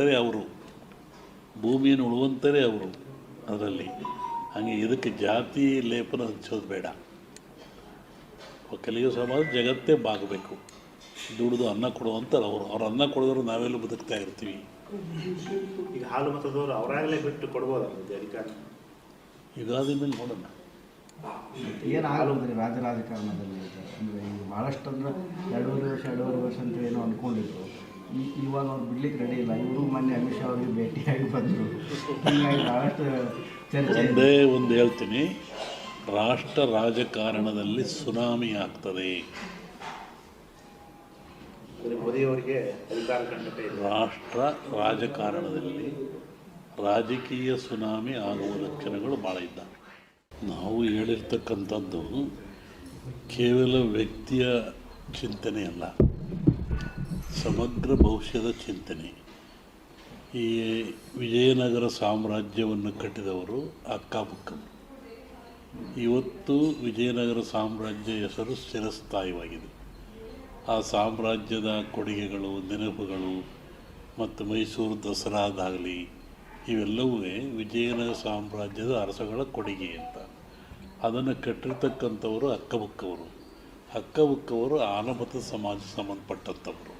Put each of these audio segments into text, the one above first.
ಉಳುವಂತರೇ ಅವರು. ಭೂಮಿಯನ್ನು ಉಳುವಂತರೇ ಅವರು ಅದರಲ್ಲಿ. ಹಾಗೆ ಇದಕ್ಕೆ ಜಾತಿ ಲೇಪನ ಹಚ್ಚೋದು ಬೇಡ. ಕಲಿಯು ಸಮಾಜ ಜಗತ್ತೇ ಬಾಗಬೇಕು. ದುಡಿದು ಅನ್ನ ಕೊಡುವಂತಾರೆ ಅವರು. ಅವ್ರು ಅನ್ನ ಕೊಡೋದ್ರೆ ನಾವೆಲ್ಲ ಬದುಕ್ತಾ ಇರ್ತೀವಿ. ಈಗ ಹಾಲು ಮತದವರು ಅವರಾಗಲೇ ಬಿಟ್ಟು ಕೊಡ್ಬೋದು ಅಧಿಕಾರ? ಯುಗಾದಿ ಮೇಲೆ ನೋಡೋಣ. ಏನಾಗಲ್ಲ ರಾಜ ರಾಜಕಾರಣದಲ್ಲಿ ಅಂದ್ರೆ ಈಗ ಭಾಳಷ್ಟು ಅಂದ್ರೆ ಎರಡೂವರೆ ವರ್ಷ ಎರಡೂವರೆ ವರ್ಷ ಅಂತ ಏನೋ ಅಂದ್ಕೊಂಡಿದ್ರು ಈ ಇವಾಗ ಅವ್ರು ಬಿಡ್ಲಿಕ್ಕೆ ರೆಡಿ ಇಲ್ಲ. ಇವರು ಮೊನ್ನೆ ಅಮಿತ್ ಶಾ ಭೇಟಿ ಭೇಟಿಯಾಗಿ ಬಂದರು. ಹೀಗಾಗಿ ಭಾಳಷ್ಟು ಚರ್ಚೆ ಒಂದೇ ಒಂದು ಹೇಳ್ತೀನಿ. ರಾಷ್ಟ್ರ ರಾಜಕಾರಣದಲ್ಲಿ ಸುನಾಮಿ ಆಗ್ತದೆ. ಮೋದಿಯವರಿಗೆ ರಾಷ್ಟ್ರ ರಾಜಕಾರಣದಲ್ಲಿ ರಾಜಕೀಯ ಸುನಾಮಿ ಆಗುವ ಲಕ್ಷಣಗಳು ಭಾಳ ಇದ್ದಾವೆ. ನಾವು ಹೇಳಿರ್ತಕ್ಕಂಥದ್ದು ಕೇವಲ ವ್ಯಕ್ತಿಯ ಚಿಂತನೆ ಅಲ್ಲ. ಸಮಗ್ರ ಭವಿಷ್ಯದ ಚಿಂತನೆ. ಈ ವಿಜಯನಗರ ಸಾಮ್ರಾಜ್ಯವನ್ನು ಕಟ್ಟಿದವರು ಅಕ್ಕಪಕ್ಕರು ಇವತ್ತು ವಿಜಯನಗರ ಸಾಮ್ರಾಜ್ಯ ಹೆಸರು ಚಿರಸ್ಥಾಯಿವಾಗಿದೆ ಆ ಸಾಮ್ರಾಜ್ಯದ ಕೊಡುಗೆಗಳು, ನೆನಪುಗಳು ಮತ್ತು ಮೈಸೂರು ದಸರಾದಾಗಲಿ ಇವೆಲ್ಲವೂ ವಿಜಯನಗರ ಸಾಮ್ರಾಜ್ಯದ ಅರಸಗಳ ಕೊಡುಗೆ ಅಂತ. ಅದನ್ನು ಕಟ್ಟಿರ್ತಕ್ಕಂಥವರು ಅಕ್ಕಬುಕ್ಕವರು ಅಕ್ಕಬುಕ್ಕವರು ಆನಮತ ಸಮಾಜ ಸಂಬಂಧಪಟ್ಟಂಥವರು.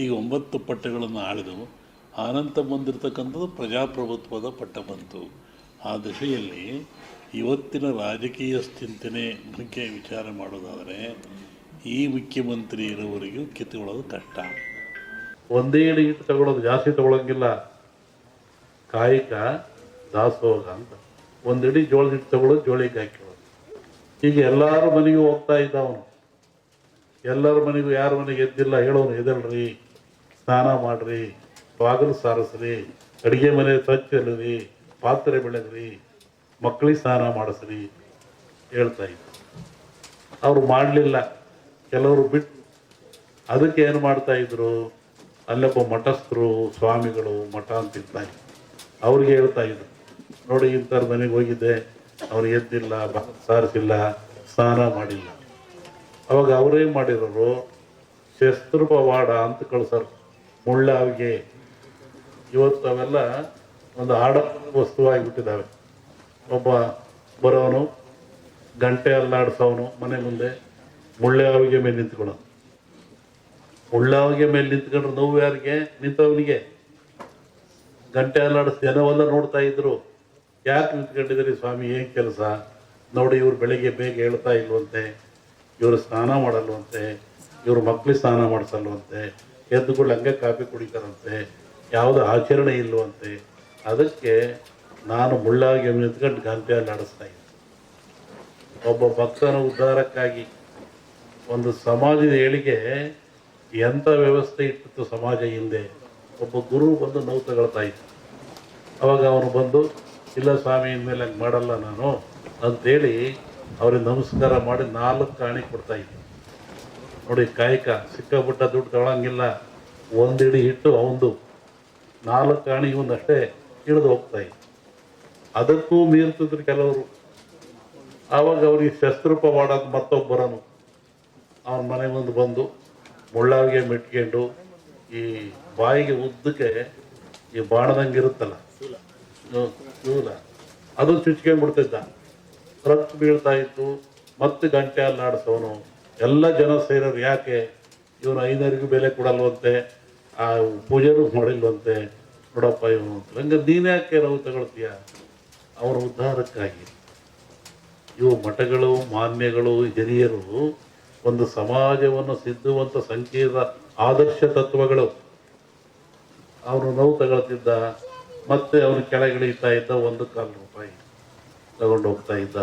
ಈಗ ಒಂಬತ್ತು ಪಟ್ಟಗಳನ್ನು ಆಳಿದವು. ಆನಂತ ಬಂದಿರತಕ್ಕಂಥದ್ದು ಪ್ರಜಾಪ್ರಭುತ್ವದ ಪಟ್ಟ ಬಂತು. ಆ ದಿಶೆಯಲ್ಲಿ ಇವತ್ತಿನ ರಾಜಕೀಯ ಚಿಂತನೆ ಬಗ್ಗೆ ವಿಚಾರ ಮಾಡೋದಾದರೆ ಈ ಮುಖ್ಯಮಂತ್ರಿ ಇರೋವರೆಗೂ ಕಿತ್ತುಕೊಳ್ಳೋದು ಕಷ್ಟ. ಒಂದೇ ಹಿಟ್ಟು ತಗೊಳ್ಳೋದು ಜಾಸ್ತಿ ತಗೊಳಂಗಿಲ್ಲ. ಕಾಯಕ ದಾಸೋಗ ಅಂತ. ಒಂದಿಡಿ ಜೋಳದ ಹಿಟ್ಟು ತಗೊಳ್ಳೋದು ಜೋಳಿಗೆ ಹಾಕಿರೋದು. ಈಗ ಎಲ್ಲರ ಮನೆಗೂ ಹೋಗ್ತಾ ಇದ್ದ ಅವನು ಎಲ್ಲರ ಮನೆಗೂ ಯಾರ ಮನೆಗೆ ಎದ್ದಿಲ್ಲ ಹೇಳೋನು ಎದಲ್ರಿ ಸ್ನಾನ ಮಾಡ್ರಿ, ಬಾಗಿಲು ಸಾರಿಸ್ರಿ, ಅಡುಗೆ ಮನೆ ಸ್ವಚ್ಛ ಇಲ್ಲರಿ ಪಾತ್ರೆ ಬೆಳೆದ್ರಿ ಮಕ್ಕಳಿಗೆ ಸ್ನಾನ ಮಾಡಿಸ್ರಿ ಹೇಳ್ತಾ ಇದ್ದ. ಅವರು ಮಾಡಲಿಲ್ಲ. ಕೆಲವರು ಬಿಟ್ಟು ಅದಕ್ಕೆ ಏನು ಮಾಡ್ತಾ ಇದ್ರು? ಅಲ್ಲೊಬ್ಬ ಮಠಸ್ಥರು, ಸ್ವಾಮಿಗಳು ಮಠ ಅಂತ ಇರ್ತಾರೆ ಅವ್ರಿಗೆ ಹೇಳ್ತಾ ಇದ್ರು ನೋಡಿ, ಇಂಥವ್ರ ಮನೆಗೆ ಹೋಗಿದ್ದೆ. ಅವ್ರು ಎದ್ದಿಲ್ಲ ಸಾರಿಸಿಲ್ಲ, ಸ್ನಾನ ಮಾಡಿಲ್ಲ. ಅವಾಗ ಅವರೇನು ಮಾಡಿರೋರು ಶಸ್ತ್ರ ಪವಾಡ ಅಂತ ಕಳ್ಸೋರು. ಮುಳ್ಳಾವಿಗೆ ಇವತ್ತು ಅವೆಲ್ಲ ಒಂದು ಆಡ ವಸ್ತುವಾಗಿಬಿಟ್ಟಿದ್ದಾವೆ. ಒಬ್ಬ ಬರೋನು, ಗಂಟೆ ಅಲ್ಲಾಡಿಸೋನು, ಮನೆ ಮುಂದೆ ಮುಳ್ಳಾವಿಗೆ ಮೇಲೆ ನಿಂತ್ಕೊಳ್ಳೋನು. ಮುಳ್ಳಾವಿಗೆ ಮೇಲೆ ನಿಂತ್ಕೊಂಡ್ರೆ ನೋವು ಯಾರಿಗೆ? ನಿಂತವನಿಗೆ. ಗಂಟೆ ಅಲ್ಲಾಡಿಸಿ ಜನವೆಲ್ಲ ನೋಡ್ತಾ ಇದ್ರು. ಯಾಕೆ ನಿಂತ್ಕೊಂಡಿದ್ದೀರಿ ಸ್ವಾಮಿ? ಏನು ಕೆಲಸ? ನೋಡಿ, ಇವ್ರು ಬೆಳಿಗ್ಗೆ ಬೇಗ ಹೇಳ್ತಾ ಇಲ್ವಂತೆ. ಇವರು ಸ್ನಾನ ಮಾಡಲ್ವಂತೆ. ಇವ್ರ ಮಕ್ಳಿಗೆ ಸ್ನಾನ ಮಾಡಿಸಲ್ವಂತೆ. ಎದ್ದುಗಳು ಹಂಗೆ ಕಾಫಿ ಕುಡಿತಾರಂತೆ, ಯಾವುದು ಆಚರಣೆ ಇಲ್ಲವಂತೆ ಅದಕ್ಕೆ ನಾನು ಮುಳ್ಳಾಗಿ ನಿಂತ್ಕೊಂಡು ಗಂಟೆ ನಡೆಸ್ತಾ ಇದ್ದೆ. ಒಬ್ಬ ಭಕ್ತನ ಉದ್ಧಾರಕ್ಕಾಗಿ ಒಂದು ಸಮಾಜದ ಏಳಿಗೆ ಎಂಥ ವ್ಯವಸ್ಥೆ ಇಟ್ಟಿತ್ತು ಸಮಾಜ ಹಿಂದೆ? ಒಬ್ಬ ಗುರು ಬಂದು ನೋವು ತಗೊಳ್ತಾ ಇದ್ದ. ಅವಾಗ ಅವನು ಬಂದು, ಇಲ್ಲ ಸ್ವಾಮಿ, ಇನ್ಮೇಲೆ ಹಂಗೆ ಮಾಡಲ್ಲ ನಾನು ಅಂತೇಳಿ ಅವ್ರಿಗೆ ನಮಸ್ಕಾರ ಮಾಡಿ ನಾಲ್ಕು ಕಾಣಿ ಕೊಡ್ತಾ ಇದ್ದ. ನೋಡಿ ಕಾಯಕ, ಸಿಕ್ಕಾಪಟ್ಟ ದುಡ್ಡು ತಗೊಳಂಗಿಲ್ಲ. ಒಂದಿಡಿ ಹಿಟ್ಟು ಅವಂದು. ನಾಲ್ಕು ಕಾಣಿ ಒಂದಷ್ಟೇ ಹಿಡಿದು ಹೋಗ್ತಾ ಇತ್ತು ಅದಕ್ಕೂ ಮೀರ್ತಿದ್ರು ಕೆಲವರು. ಆವಾಗ ಅವ್ರಿಗೆ ಶಸ್ತ್ರೂಪ ಮಾಡೋದು ಮತ್ತೊಬ್ಬರನು. ಅವನ ಮನೆ ಮುಂದೆ ಬಂದು ಮುಳ್ಳಾವಿಗೆ ಮೆಟ್ಕೊಂಡು ಈ ಬಾಯಿಗೆ ಉದ್ದಕ್ಕೆ ಈ ಬಾಣದಂಗೆ ಇರುತ್ತಲ್ಲ? ಚೂಲ ಅದು ಚುಚ್ಕೊಂಡ್ಬಿಡ್ತಿದ್ದ. ರಕ್ತ ಬೀಳ್ತಾ ಇತ್ತು. ಮತ್ತೆ ಗಂಟೆ ಅಲ್ಲಾಡಿಸೋನು. ಎಲ್ಲ ಜನ ಸೇರೋರು ಯಾಕೆ? ಇವನು ಐನರಿಗೂ ಬೆಲೆ ಕೊಡಲ್ವಂತೆ, ಆ ಪೂಜೆನೂ ಮಾಡಿಲ್ವಂತೆ, ನೋಡಪ್ಪ ಇವನು ಅಂತ. ಹಂಗೆ ನೀನು ಯಾಕೆ ನಾವು ತಗೊಳ್ತೀಯ? ಅವರ ಉದ್ಧಾರಕ್ಕಾಗಿ. ಇವು ಮಠಗಳು, ಮಾನ್ಯಗಳು, ಹಿರಿಯರು ಒಂದು ಸಮಾಜವನ್ನು ಸಿದ್ಧುವಂಥ ಸಂಕೀರ್ಣ ಆದರ್ಶ ತತ್ವಗಳು. ಅವನು ನೋವು ತಗೊಳ್ತಿದ್ದ, ಮತ್ತೆ ಅವನು ಕೆಳಗಿಳಿತಾ ಇದ್ದ ಒಂದು ಕಾಲು ರೂಪಾಯಿ ತಗೊಂಡು ಹೋಗ್ತಾ ಇದ್ದ.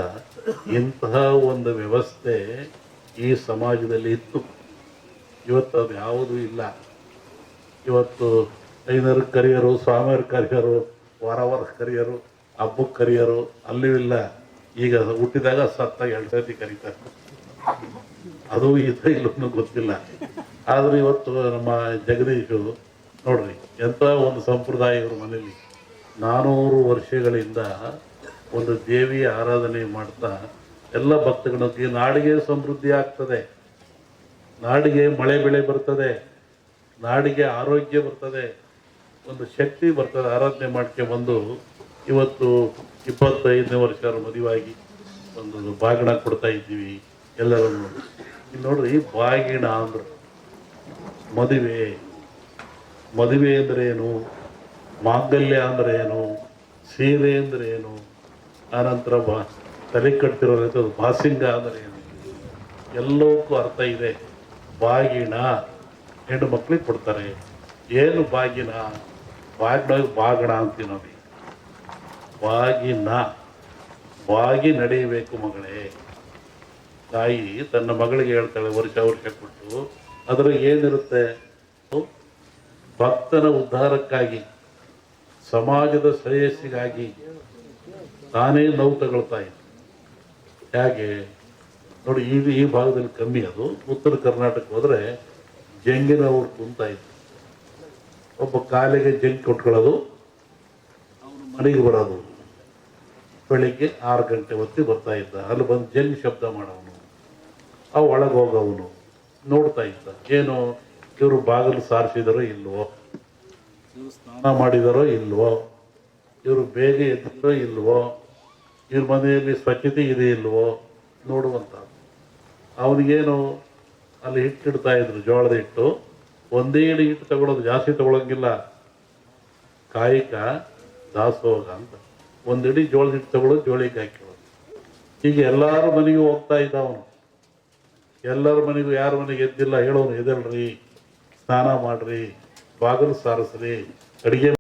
ಇಂತಹ ಒಂದು ವ್ಯವಸ್ಥೆ ಈ ಸಮಾಜದಲ್ಲಿ ಇತ್ತು. ಇವತ್ತು ಅದು ಯಾವುದೂ ಇಲ್ಲ. ಇವತ್ತು ಐನರು ಕರಿಯರು, ಸ್ವಾಮಿಯರು ಕರಿಯರು ವಾರ ವಾರ ಕರಿಯರು ಹಬ್ಬಕ್ಕೆ ಕರಿಯರು ಅಲ್ಲೂ ಇಲ್ಲ. ಈಗ ಹುಟ್ಟಿದಾಗ ಸತ್ತ ಎರಡು ಸರ್ತಿ ಕರೀತಾರೆ. ಅದು ಇದ ಇಲ್ಲೂ ಗೊತ್ತಿಲ್ಲ. ಆದರೆ ಇವತ್ತು ನಮ್ಮ ಜಗದೀಶು ನೋಡ್ರಿ, ಎಂಥ ಒಂದು ಸಂಪ್ರದಾಯ ಇವ್ರ ಮನೇಲಿ. ನಾನೂರು ವರ್ಷಗಳಿಂದ ಒಂದು ದೇವಿಯ ಆರಾಧನೆ ಮಾಡ್ತಾ ಎಲ್ಲ ಭಕ್ತಗಳು ಈ ನಾಡಿಗೆ ಸಮೃದ್ಧಿ ಆಗ್ತದೆ. ನಾಡಿಗೆ ಮಳೆ ಬೆಳೆ ಬರ್ತದೆ. ನಾಡಿಗೆ ಆರೋಗ್ಯ ಬರ್ತದೆ. ಒಂದು ಶಕ್ತಿ ಬರ್ತದೆ. ಆರಾಧನೆ ಮಾಡ್ಕೆ ಬಂದು ಇವತ್ತು ಇಪ್ಪತ್ತೈದನೇ ವರ್ಷ ಮದುವಾಗಿ ಒಂದು ಬಾಗಿಣ ಕೊಡ್ತಾ ಇದ್ದೀವಿ ಎಲ್ಲರನ್ನು. ಇಲ್ಲಿ ನೋಡ್ರಿ ಬಾಗಿಣ ಅಂದ್ರೆ ಮದುವೆ. ಮದುವೆ ಅಂದರೆ ಏನು? ಮಾಂಗಲ್ಯ ಅಂದರೆ ಏನು? ಸೀರೆ ಅಂದರೆ ಏನು? ಆನಂತರ ಬಾ ತಲೆ ಕಟ್ತಿರೋದು ಬಾಸಿಂಗ ಅಂದರೆ ಏನು ಎಲ್ಲವಕ್ಕೂ ಅರ್ಥ ಇದೆ. ಬಾಗಿಣ ಹೆಣ್ಣು ಮಕ್ಕಳಿಗೆ ಕೊಡ್ತಾರೆ. ಏನು ಬಾಗಿನ ಬಾಗಿನ ಬಾಗಣ ಅಂತೀವಿ ನೋಡಿ ಬಾಗಿನ. ಬಾಗಿ ನಡೆಯಬೇಕು ಮಗಳೇ. ತಾಯಿ ತನ್ನ ಮಗಳಿಗೆ ಹೇಳ್ತಾಳೆ ವರ್ಷ ವರ್ಷ ಕೊಟ್ಟು. ಅದರ ಏನಿರುತ್ತೆ? ಭಕ್ತನ ಉದ್ಧಾರಕ್ಕಾಗಿ, ಸಮಾಜದ ಶ್ರೇಯಸ್ಸಿಗಾಗಿ ತಾನೇ ನೋವು ತಗೊಳ್ತಾ ಇದ್ದ. ಹೇಗೆ ನೋಡಿ ಈ ಈ ಭಾಗದಲ್ಲಿ ಕಮ್ಮಿ ಅದು. ಉತ್ತರ ಕರ್ನಾಟಕ ಹೋದರೆ ಜಂಗಿನ ಅವ್ರು ಕುಂತ ಇತ್ತು ಒಬ್ಬ ಕಾಲಿಗೆ ಜಂಗ್ ಕೊಟ್ಕೊಳ್ಳೋದು ಮನೆಗೆ ಬರೋದು. ಬೆಳಿಗ್ಗೆ ಆರು ಗಂಟೆ ಹೊತ್ತಿ ಬರ್ತಾ ಇದ್ದ. ಅಲ್ಲಿ ಬಂದು ಜಂಗ್ ಶಬ್ದ ಮಾಡೋನು ಅವು ಒಳಗೆ ಹೋಗವನು. ನೋಡ್ತಾ ಇದ್ದ. ಏನು ಇವರು ಬಾಗಿಲು ಸಾರಿಸಿದಾರೋ ಇಲ್ವೋ? ಇವರು ಸ್ನಾನ ಮಾಡಿದಾರೋ ಇಲ್ವೋ? ಇವರು ಬೇಗ ಎದ್ದಿದ್ರೋ ಇಲ್ವೋ? ಇವ್ರ ಮನೆಯಲ್ಲಿ ಸ್ವಚ್ಛತೆ ಇದೆ ಇಲ್ವೋ ನೋಡುವಂತ ಅವನಿಗೇನು ಅಲ್ಲಿ ಹಿಟ್ಟಿಡ್ತಾ ಇದ್ರು, ಜೋಳದ ಹಿಟ್ಟು, ಒಂದೇ ಇಡಿ ಹಿಟ್ಟು ತಗೊಳ್ಳೋದು ಜಾಸ್ತಿ ತಗೊಳಂಗಿಲ್ಲ. ಕಾಯಿಕ ದಾಸೋಗ ಅಂತ. ಒಂದಿಡಿ ಜೋಳದ ಹಿಟ್ಟು ತಗೊಳ್ಳೋದು ಜೋಳಿಗೆ ಹೀಗೆ ಎಲ್ಲಾರ ಮನೆಗೂ ಹೋಗ್ತಾ ಇದ್ದ ಅವನು ಎಲ್ಲರ ಮನೆಗೂ ಯಾರ ಮನೆಗೆ ಎದ್ದಿಲ್ಲ, ಹೇಳೋನು ಎದಲ್ರಿ ಸ್ನಾನ ಮಾಡ್ರಿ, ಬಾಗಿಲು ಸಾರಿಸ್ರಿ, ಅಡಿಗೆ